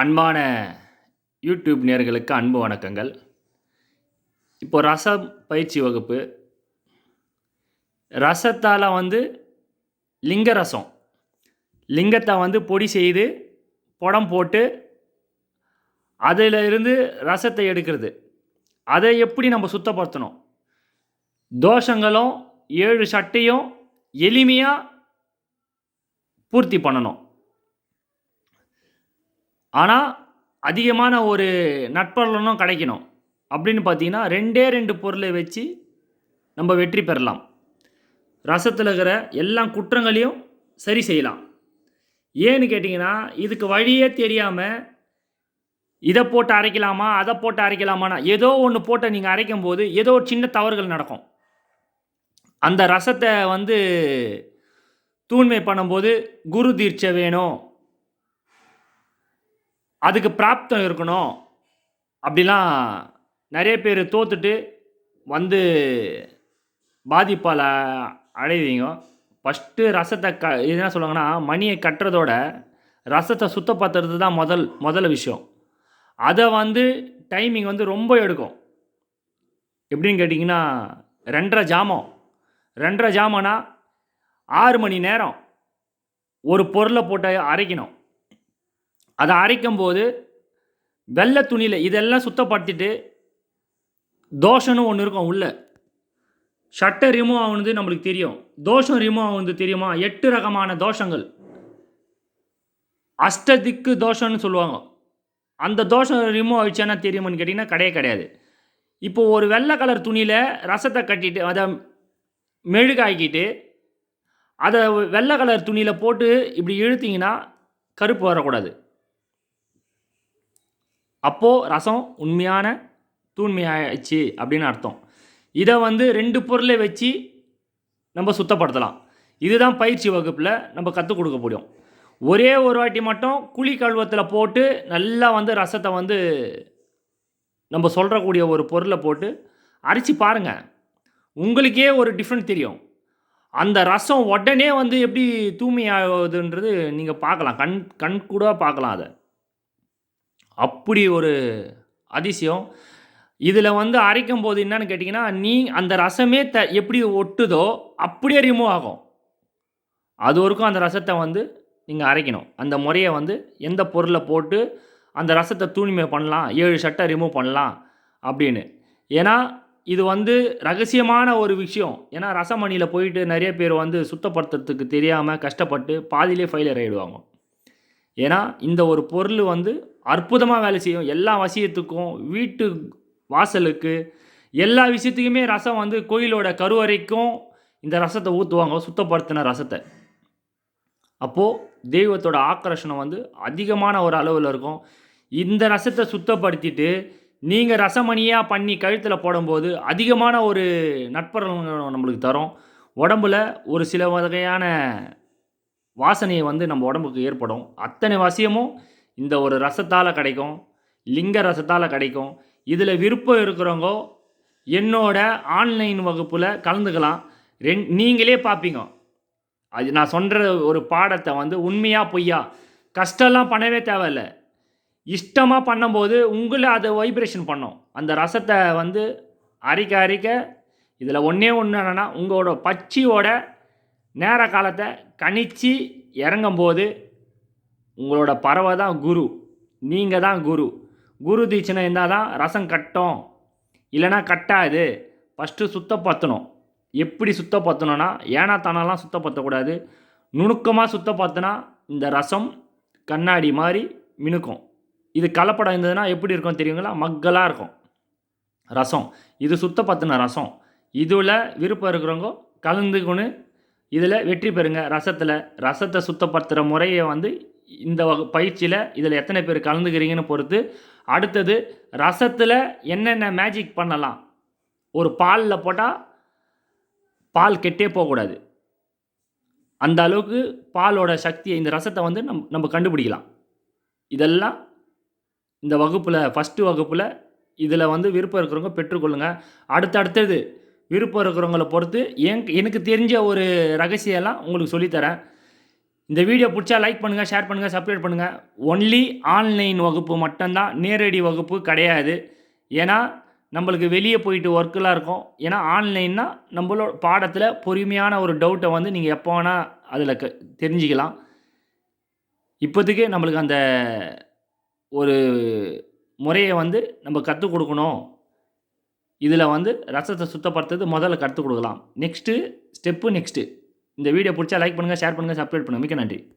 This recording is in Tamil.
அன்பான யூடியூப் நேர்களுக்கு அன்பு வணக்கங்கள். இப்போ ரசம் பயிற்சி வகுப்பு. ரசத்தால் வந்து லிங்க ரசம். லிங்கத்தை வந்து பொடி செய்து புடம் போட்டு அதில் இருந்து ரசத்தை எடுக்கிறது. அதை எப்படி நம்ம சுத்தப்படுத்தணும்? தோஷங்களும் ஏழு சட்டையும் எளிமையாக பூர்த்தி பண்ணணும். ஆனால் அதிகமான ஒரு நட்பலனும் கிடைக்கணும். அப்படின்னு பார்த்தீங்கன்னா ரெண்டே ரெண்டு பொருளை வச்சு நம்ம வெற்றி பெறலாம். ரசத்தில் இருக்கிற எல்லா குற்றங்களையும் சரி செய்யலாம். ஏன்னு கேட்டிங்கன்னா இதுக்கு வழியே தெரியாமல் இதை போட்டு அரைக்கலாமா அதை போட்டு அரைக்கலாமானா ஏதோ ஒன்று போட்டு நீங்கள் அரைக்கும் போது ஏதோ ஒரு சின்ன தவறுகள் நடக்கும். அந்த ரசத்தை வந்து தூய்மை பண்ணும்போது குரு தீட்சை வேணும். அதுக்கு பிராப்தம் இருக்கணும். அப்படிலாம் நிறைய பேர் தோத்துட்டு வந்து பாதிப்பால் அடைவீங்க. ஃபஸ்ட்டு ரசத்தை க இது என்ன சொல்லுவாங்கன்னா மணியை கட்டுறதோட ரசத்தை சுத்தப்படுத்துறது தான் முதல் முதல் விஷயம். அதை வந்து டைமிங் வந்து ரொம்ப எடுக்கும். எப்படின்னு கேட்டிங்கன்னா ரெண்டரை ஜாமம். ரெண்டரை ஜாமனா ஆறு மணி நேரம் ஒரு பொருளை போட்டு அரைக்கணும். அதை அரைக்கும் போது வெள்ளை துணியில் இதெல்லாம் சுத்தப்படுத்திட்டு தோஷம்னு ஒன்று இருக்கும் உள்ள. ஷட்டர் ரிமூவ் ஆகுனது நம்மளுக்கு தெரியும். தோஷம் ரிமூவ் ஆகுனது தெரியுமா? எட்டு ரகமான தோஷங்கள். அஷ்டதிக்கு தோஷம்னு சொல்லுவாங்க. அந்த தோஷம் ரிமூவ் ஆயிடுச்சானா தெரியுமான்னு கேட்டிங்கன்னா கிடையே கிடையாது. இப்போ ஒரு வெள்ளை கலர் துணியில் ரசத்தை கட்டிட்டு அதை மெழுகாக்கிட்டு அதை வெள்ளை கலர் துணியில் போட்டு இப்படி இழுத்திங்கன்னா கருப்பு வரக்கூடாது. அப்போது ரசம் உண்மையான தூய்மையாயிடுச்சு அப்படின்னு அர்த்தம். இதை வந்து ரெண்டு பொருளை வச்சு நம்ம சுத்தப்படுத்தலாம். இதுதான் பயிற்சி வகுப்பில் நம்ம கற்றுக் கொடுக்க முடியும். ஒரே ஒரு வாட்டி மட்டும் குழி கழுவத்தில் போட்டு நல்லா வந்து ரசத்தை வந்து நம்ம சொல்கிறக்கூடிய ஒரு பொருளை போட்டு அரைச்சி பாருங்கள் உங்களுக்கே ஒரு டிஃப்ரெண்ட் தெரியும். அந்த ரசம் உடனே வந்து எப்படி தூய்மையாகுதுன்றது நீங்கள் பார்க்கலாம். கண் கண் கூட பார்க்கலாம் அதை. அப்படி ஒரு அதிசயம். இதில் வந்து அரைக்கும் போது என்னன்னு கேட்டிங்கன்னா நீ அந்த ரசமே த எப்படி ஒட்டுதோ அப்படியே ரிமூவ் ஆகும். அது வரைக்கும் அந்த ரசத்தை வந்து நீங்கள் அரைக்கணும். அந்த முறையை வந்து எந்த பொருளை போட்டு அந்த ரசத்தை தூய்மை பண்ணலாம் ஏழு சட்டை ரிமூவ் பண்ணலாம் அப்படின்னு. ஏன்னா இது வந்து ரகசியமான ஒரு விஷயம். ஏன்னா ரசமணியில் போயிட்டு நிறைய பேர் வந்து சுத்தப்படுத்துறதுக்கு தெரியாமல் கஷ்டப்பட்டு பாதியிலே ஃபெயிலியர் ஆகிடுவாங்க ஏன்னா இந்த ஒரு பொருள் வந்து அற்புதமாக வேலை செய்யும். எல்லா வசியத்துக்கும் வீட்டு வாசலுக்கு எல்லா விஷயத்துக்குமே ரசம் வந்து கோயிலோட கருவறைக்கும் இந்த ரசத்தை ஊற்றுவாங்க சுத்தப்படுத்தின ரசத்தை. அப்போது தெய்வத்தோட ஆக்கர்ஷணம் வந்து அதிகமான ஒரு அளவில் இருக்கும். இந்த ரசத்தை சுத்தப்படுத்திட்டு நீங்கள் ரசமணியாக பண்ணி கழுத்தில் போடும்போது அதிகமான ஒரு நட்பர்கள் நம்மளுக்கு தரும். உடம்புல ஒரு சில வகையான வாசனையை வந்து நம்ம உடம்புக்கு ஏற்படும். அத்தனை வசியமும் இந்த ஒரு ரசத்தால் கிடைக்கும். லிங்க ரசத்தால் கிடைக்கும். இதில் விருப்பம் இருக்கிறவங்க என்னோட ஆன்லைன் வகுப்பில் கலந்துக்கலாம். ரெண் நீங்களே பார்ப்பீங்க அது நான் சொல்கிற ஒரு பாடத்தை வந்து உண்மையாக பொய்யா? கஷ்டம்லாம் பண்ணவே தேவையில்ல. இஷ்டமாக பண்ணும்போது உங்களை அதை வைப்ரேஷன் பண்ணும். அந்த ரசத்தை வந்து அரிக்க அரிக்க இதில் ஒன்றே ஒன்று என்னென்னா உங்களோட பச்சியோட நேர காலத்தை கணிச்சு இறங்கும்போது உங்களோட பறவை தான் குரு. நீங்கள் தான் குரு. குரு தீட்சணை இருந்தால் தான் ரசம் கட்டும். இல்லைனா கட்டாது. ஃபஸ்ட்டு சுத்தப்படுத்தணும். எப்படி சுத்தப்படுத்தணும்னா ஏனா தானெல்லாம் சுத்தப்படுத்தக்கூடாது. நுணுக்கமாக சுத்தப்படுத்தினா இந்த ரசம் கண்ணாடி மாதிரி மினுக்கும். இது கலப்படம் இருந்ததுன்னா எப்படி இருக்கும் தெரியுங்களா? மக்களாக இருக்கும். ரசம். இது சுத்தப்படுத்தின ரசம். இதில் விருப்பம் இருக்கிறவங்க கலந்துக்கொண்டு இதில் வெற்றி பெறுங்க. ரசத்தில் ரசத்தை சுத்தப்படுத்துகிற முறையை வந்து இந்த வகு பயிற்சியில் இதில் எத்தனை பேர் கலந்துக்கிறீங்கன்னு பொறுத்து அடுத்தது ரசத்தில் என்னென்ன மேஜிக் பண்ணலாம்? ஒரு பாலில் போட்டால் பால் கெட்டே போகக்கூடாது. அந்த அளவுக்கு பாலோட சக்தியை இந்த ரசத்தை வந்து நம் நம்ம கண்டுபிடிக்கலாம். இதெல்லாம் இந்த வகுப்பில் ஃபஸ்ட்டு வகுப்பில் இதில் வந்து விருப்பம் இருக்கிறவங்க பெற்றுக்கொள்ளுங்கள் அடுத்தடுத்தது விருப்பம் இருக்கிறவங்கள பொறுத்து என் எனக்கு தெரிஞ்ச ஒரு ரகசியம்லாம் உங்களுக்கு சொல்லித்தரேன். இந்த வீடியோ பிடிச்சா லைக் பண்ணுங்கள் ஷேர் பண்ணுங்கள் சப்ஸ்கிரைப் பண்ணுங்கள் ஒன்லி ஆன்லைன் வகுப்பு மட்டும்தான் நேரடி வகுப்பு கிடையாது. ஏன்னா நம்மளுக்கு வெளியே போயிட்டு ஒர்க்கெலாம் இருக்கும். ஏன்னா ஆன்லைன்னா நம்மளோட பாடத்தில் பொறுமையான ஒரு டவுட்டை வந்து நீங்கள் எப்போ வேணால் அதில் க தெரிஞ்சுக்கலாம். இப்போதைக்கு நம்மளுக்கு அந்த ஒரு முறையை வந்து நம்ம கற்றுக் கொடுக்கணும். இதில் வந்து ரசத்தை சுத்தப்படுத்துறது முதல்ல கற்றுக் கொடுக்கலாம். நெக்ஸ்ட்டு ஸ்டெப்பு நெக்ஸ்ட்டு இந்த வீடியோ பிடிச்சா லைக் பண்ணுங்கள் ஷேர் பண்ணுங்கள் சப்ஸ்கிரைப் பண்ணுங்கள் மிக்க நன்றி.